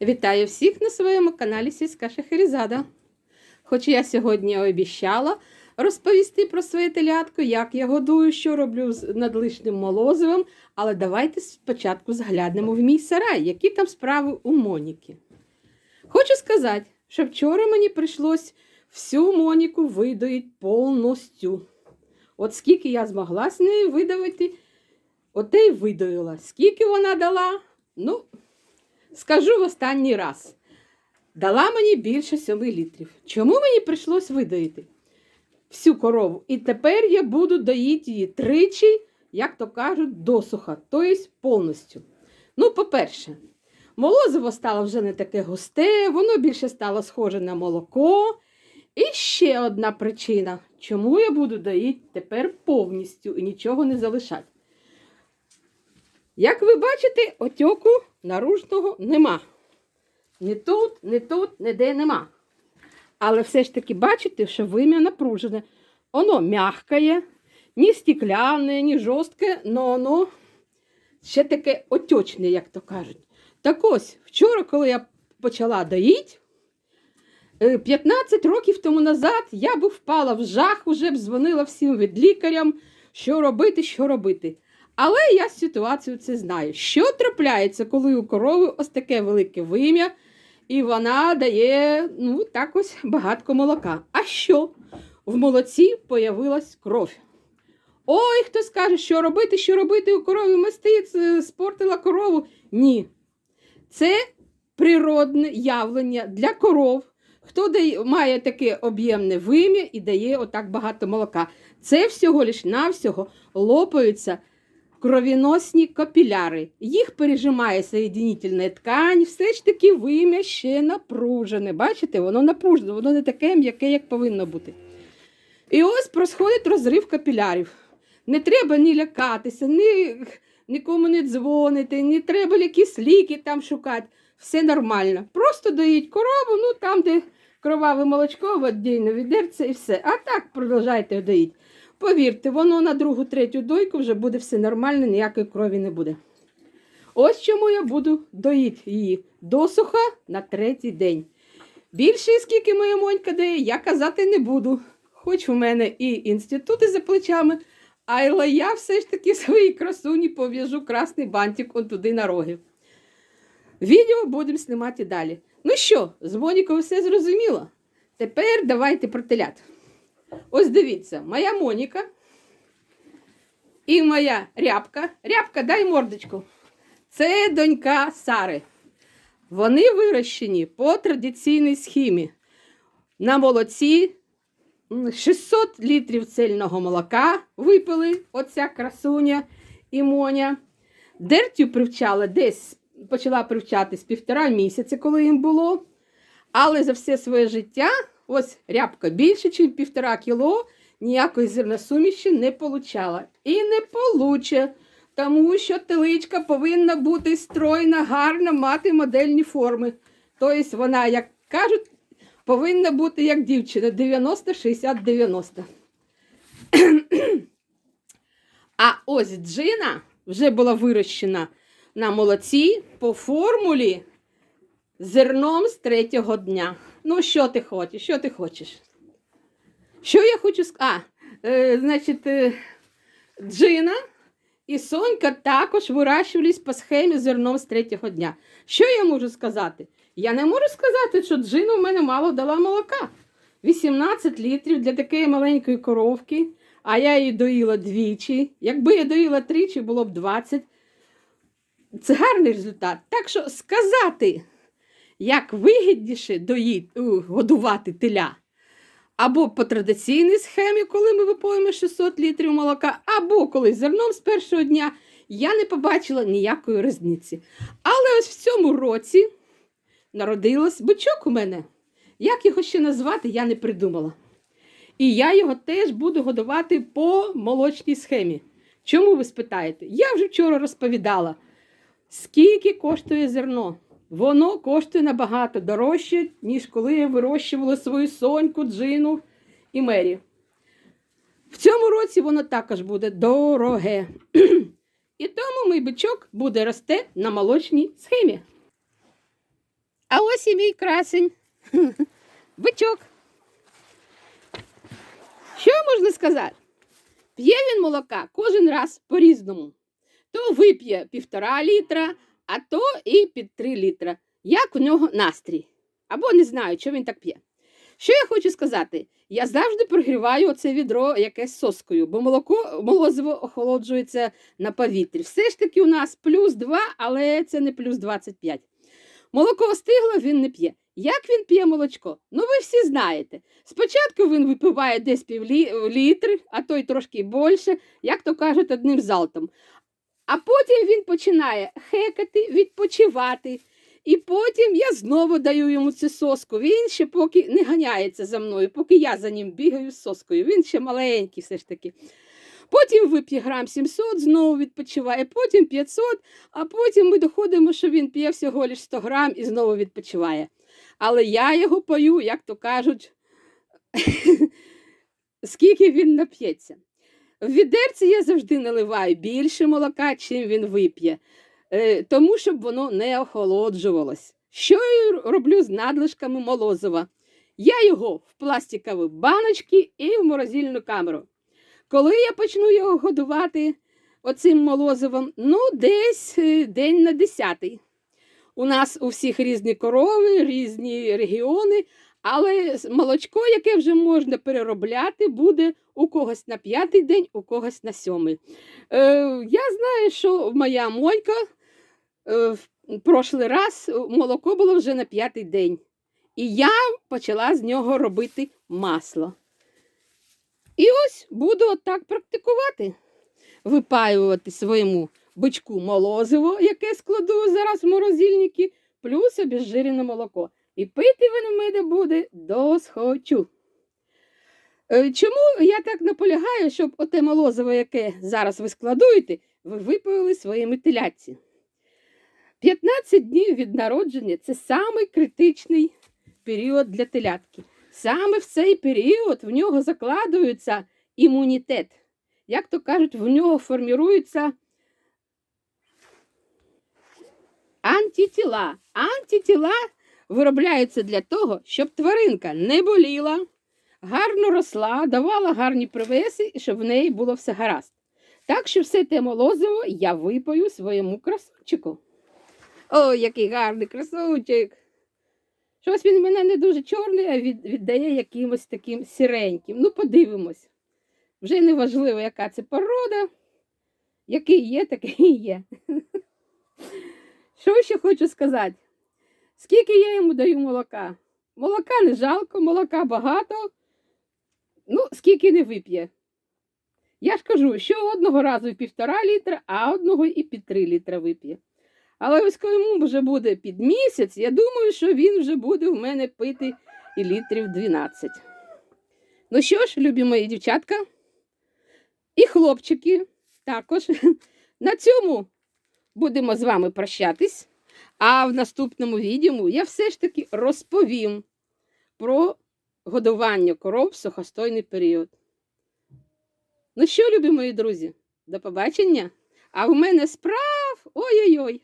Вітаю всіх на своєму каналі Сільська Шахерезада. Хоч я сьогодні обіщала розповісти про своє телятко, як я годую, що роблю з надлишним молозивом, але давайте спочатку зглянемо в мій сарай, які там справи у Моніки. Хочу сказати, що вчора мені прийшлось всю Моніку видоїти повністю. От скільки я змогла з нею видавити, оте й видоїла. Скільки вона дала? Ну, Скажу в останній раз. Дала мені більше 7 літрів. Чому мені прийшлось видоїти всю корову? І тепер я буду доїти її тричі, як то кажуть, досуха, тобто повністю. Ну, по-перше, молозиво стало вже не таке густе, воно більше стало схоже на молоко. І ще одна причина, чому я буду доїти тепер повністю і нічого не залишати. Як ви бачите, отьоку наружного нема. Ні тут, ні тут, ніде нема. Але все ж таки бачите, що вим'я напружене. Воно м'якає, ні стекляне, ні жорстке, але воно ще таке отечне, як то кажуть. Так ось, вчора, коли я почала доїти, е, 15 років тому назад я б впала в жах, уже б дзвонила всім від лікарям, що робити, що робити. Але я ситуацію це знаю. Що трапляється, коли у корови ось таке велике вим'я, і вона дає ну, так ось багатко молока. А що? В молоці появилась кров. Ой, хто скаже, що робити, що робити у корові мастиць, е, спортила корову. Ні. Це природне явлення для коров. Хто дає, має таке об'ємне вим'я і дає отак багато молока. Це всього лиш навсього лопаються кровіносні капіляри. Їх пережимає соєдинительна ткань, все ж таки вим'я ще напружене. Бачите, воно напружене, воно не таке м'яке, як повинно бути. І ось происходить розрив капілярів. Не треба ні лякатися, ні нікому не дзвонити, не треба якісь ліки там шукати. Все нормально. Просто доїть корову, ну там, де кроваве молочко, в віддільне відерце і все. А так продовжайте доїть. Повірте, воно на другу, третю дойку вже буде все нормально, ніякої крові не буде. Ось чому я буду доїти її досуха на третій день. Більше, скільки моя монька дає, я казати не буду. Хоч у мене і інститути за плечами, але я все ж таки своїй красуні пов'яжу красний бантик он туди на роги. Відео будемо знімати далі. Ну що, з Монікою все зрозуміло? Тепер давайте про. Ось дивіться, моя Моніка і моя рябка. Рябка, дай мордочку. Це донька Сари. Вони вирощені по традиційній схемі. На молоці 600 літрів цельного молока випили оця красуня і Моня. Дертю привчала десь, почала привчати з півтора місяця, коли їм було. Але за все своє життя Ось рябка більше, ніж півтора кіло, ніякої зерносуміші не получала. І не получе, тому що теличка повинна бути стройна, гарна, мати модельні форми. Тобто вона, як кажуть, повинна бути як дівчина 90-60-90. А ось джина вже була вирощена на молоці по формулі зерном з третього дня. Ну, що ти хочеш? Що ти хочеш? Що я хочу сказати? А, е, значить, е, Джина і Сонька також вирощувались по схемі зерном з третього дня. Що я можу сказати? Я не можу сказати, що Джина в мене мало дала молока. 18 літрів для такої маленької коровки, а я її доїла двічі. Якби я доїла тричі, було б 20. Це гарний результат. Так що сказати як вигідніше доїть, годувати теля. Або по традиційній схемі, коли ми випоїмо 600 літрів молока, або коли зерном з першого дня, я не побачила ніякої різниці. Але ось в цьому році народилось бичок у мене. Як його ще назвати, я не придумала. І я його теж буду годувати по молочній схемі. Чому ви спитаєте? Я вже вчора розповідала, скільки коштує зерно. Воно коштує набагато дорожче, ніж коли я вирощувала свою соньку, джину і мері. В цьому році воно також буде дороге. І тому мій бичок буде рости на молочній схемі. А ось і мій красень. Бичок. Що можна сказати? П'є він молока кожен раз по-різному. То вип'є півтора літра, а то і під три літра. Як у нього настрій. Або не знаю, що він так п'є. Що я хочу сказати? Я завжди прогріваю оце відро якесь соскою, бо молоко молозиво охолоджується на повітрі. Все ж таки у нас плюс 2, але це не плюс 25. Молоко остигло, він не п'є. Як він п'є молочко? Ну, ви всі знаєте. Спочатку він випиває десь пів літри, а то й трошки більше, як то кажуть, одним залпом. А потім він починає хекати, відпочивати. І потім я знову даю йому цю соску. Він ще поки не ганяється за мною, поки я за ним бігаю з соскою. Він ще маленький все ж таки. Потім вип'є грам 700, знову відпочиває, потім 500, а потім ми доходимо, що він п'є всього лише 100 грам і знову відпочиває. Але я його пою, як то кажуть, скільки він нап'ється. В відерці я завжди наливаю більше молока, чим він вип'є, е, тому щоб воно не охолоджувалось. Що я роблю з надлишками молозива? Я його в пластикові баночки і в морозильну камеру. Коли я почну його годувати оцим молозивом, ну, десь е, день на десятий. У нас у всіх різні корови, різні регіони, але молочко, яке вже можна переробляти, буде у когось на п'ятий день, у когось на сьомий. Е, я знаю, що моя мойка е, в прошлий раз молоко було вже на п'ятий день. І я почала з нього робити масло. І ось буду отак практикувати, випаювати своєму бичку молозиво, яке складу зараз в морозильники, плюс обезжирене молоко. І пити він у мене буде досхочу. Е, Чому я так наполягаю, щоб оте молозиво, яке зараз ви складуєте, ви випили своїми телятці? 15 днів від народження це самий критичний період для телятки. Саме в цей період в нього закладується імунітет. Як то кажуть, в нього форміруються антитіла. Антитіла виробляються для того, щоб тваринка не боліла, гарно росла, давала гарні привеси і щоб в неї було все гаразд. Так що все те молозиво я випою своєму красунчику. Ой, який гарний красунчик! Щось він мене не дуже чорний, а віддає якимось таким сіреньким. Ну, подивимось. Вже не важливо, яка це порода. Який є, такий є. Що ще хочу сказати? Скільки я йому даю молока? Молока не жалко, молока багато. Ну, скільки не вип'є. Я ж кажу, що одного разу і півтора літра, а одного і під три літра вип'є. Але ось коли йому вже буде під місяць, я думаю, що він вже буде в мене пити і літрів 12. Ну що ж, любі мої дівчатка, і хлопчики також. На цьому будемо з вами прощатись. А в наступному відео я все ж таки розповім про годування коров в сухостойний період. Ну що, любі мої друзі, до побачення! А в мене справ ой-ой-ой!